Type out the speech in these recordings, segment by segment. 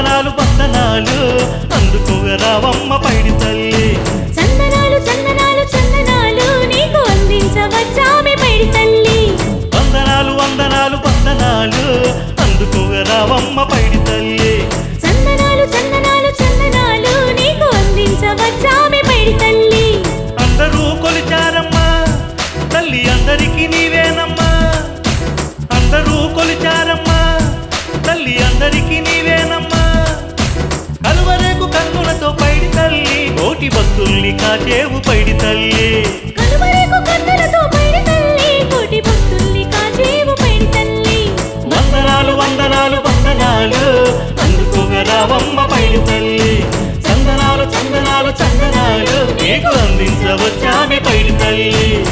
వందనాలు వందనాలు అందుకోగ రావమ్మ పైడి తల్లి. చందనాలు చందనాలు చందనాలు నీకు అందించవచ్చామి పైడి తల్లి. వందనాలు వందనాలు వందనాలు అందుకోగ రావమ్మ పైడి తల్లి. చందనాలు చందనాలు చందనాలు నీకు అందించవచ్చామి పైడి తల్లి. అందరూ కొలిచారమ్మా తల్లి అందరికీ నీవేనమ్మా భక్తుల్ని కాచేవు పైడి తల్లి. వందనాలు వందనాలు వందనాలు. అందుకోగరావమ్మ పైడి తల్లి. చందనాలు చందనాలు చందనాలు. నీకు అందించవచ్చామె పైడి తల్లి.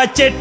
பட்ஜெட்.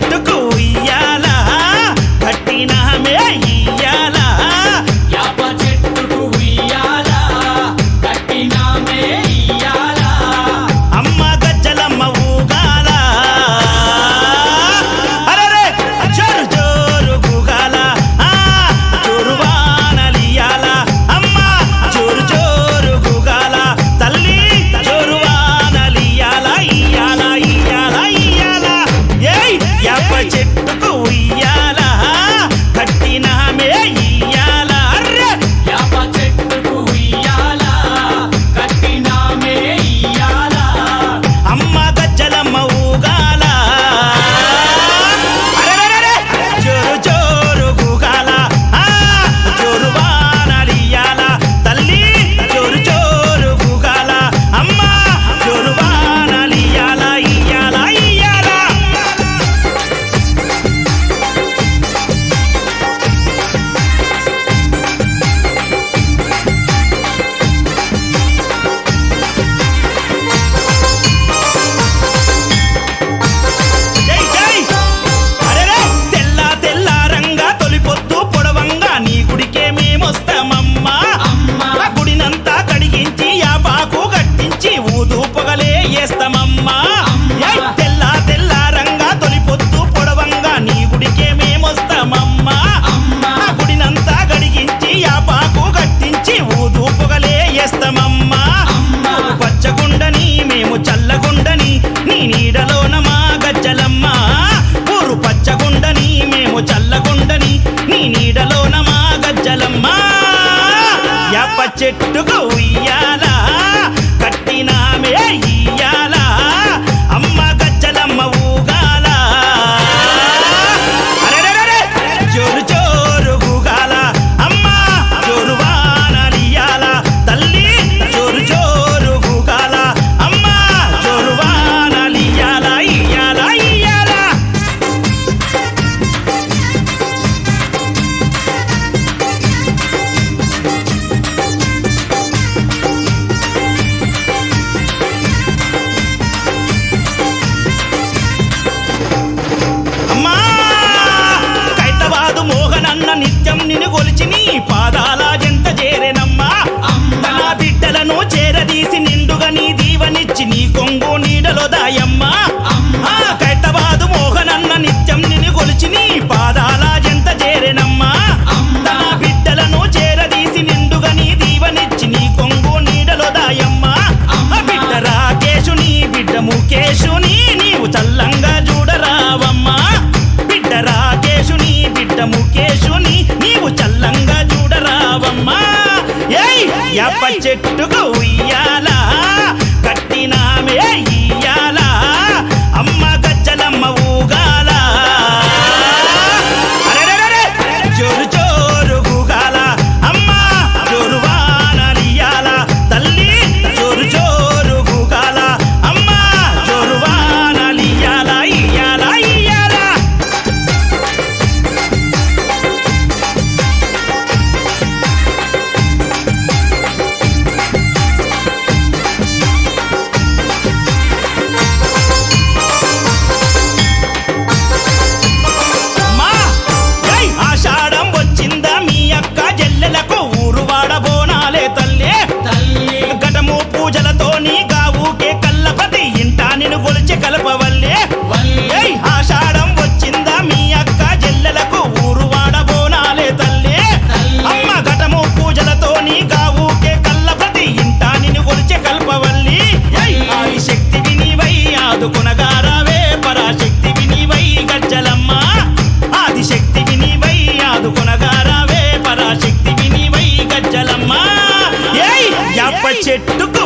చెట్టుకు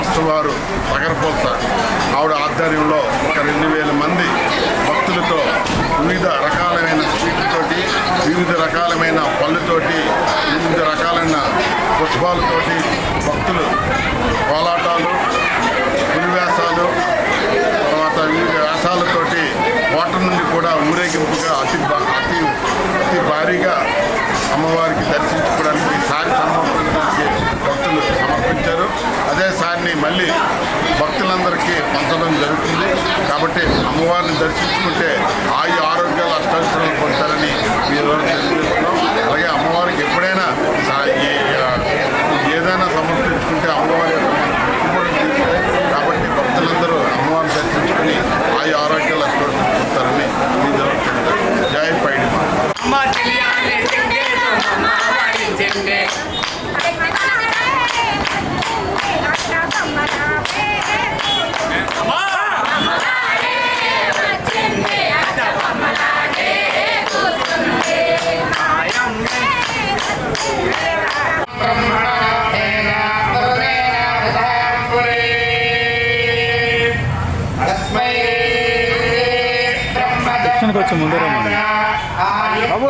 సంస్థ వారు తగరపోత ఆవిడ ఆధ్వర్యంలో ఒక రెండు వేల మంది భక్తులతో వివిధ రకాలమైన స్వీట్లతోటి వివిధ రకాలమైన పళ్ళుతోటి వివిధ రకాలైన పుష్పాలతోటి భక్తులు కోలాటాలు పులివేసాలు తర్వాత వివిధ వ్యాసాలతోటి వాటర్ నుండి కూడా ఊరేగింపుగా అతి అతి అతి భారీగా అమ్మవారికి దర్శించుకోవడానికి సారి అదే సారిని మళ్ళీ భక్తులందరికీ పంచడం జరుగుతుంది. కాబట్టి అమ్మవారిని దర్శించుకుంటే ఆయు ఆరోగ్యాలు అష్టాశ్వరాలు పొందుతారని మీరు తెలియజేస్తున్నాం. అలాగే అమ్మవారికి ఎప్పుడైనా ఏదైనా సమర్పించుకుంటే అమ్మవారి కాబట్టి భక్తులందరూ అమ్మవారిని దర్శించుకుని ఆయు ఆరోగ్యాలు అష్టాశ్వరాలు పొందుతారని మీ జయ పైడి అమ్మ దర్శనకు వచ్చి ముందరే బాబు.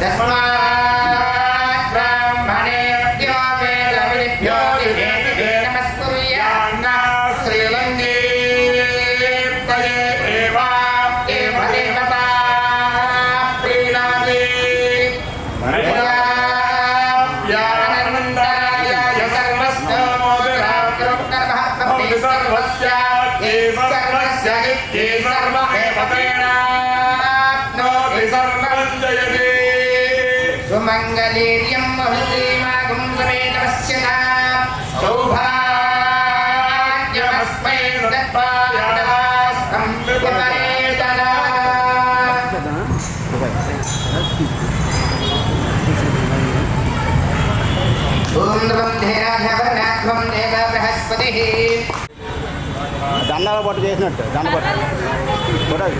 来嘛 దండాల పట్టు చేసినట్టు దండ పట్టు. చూడాలి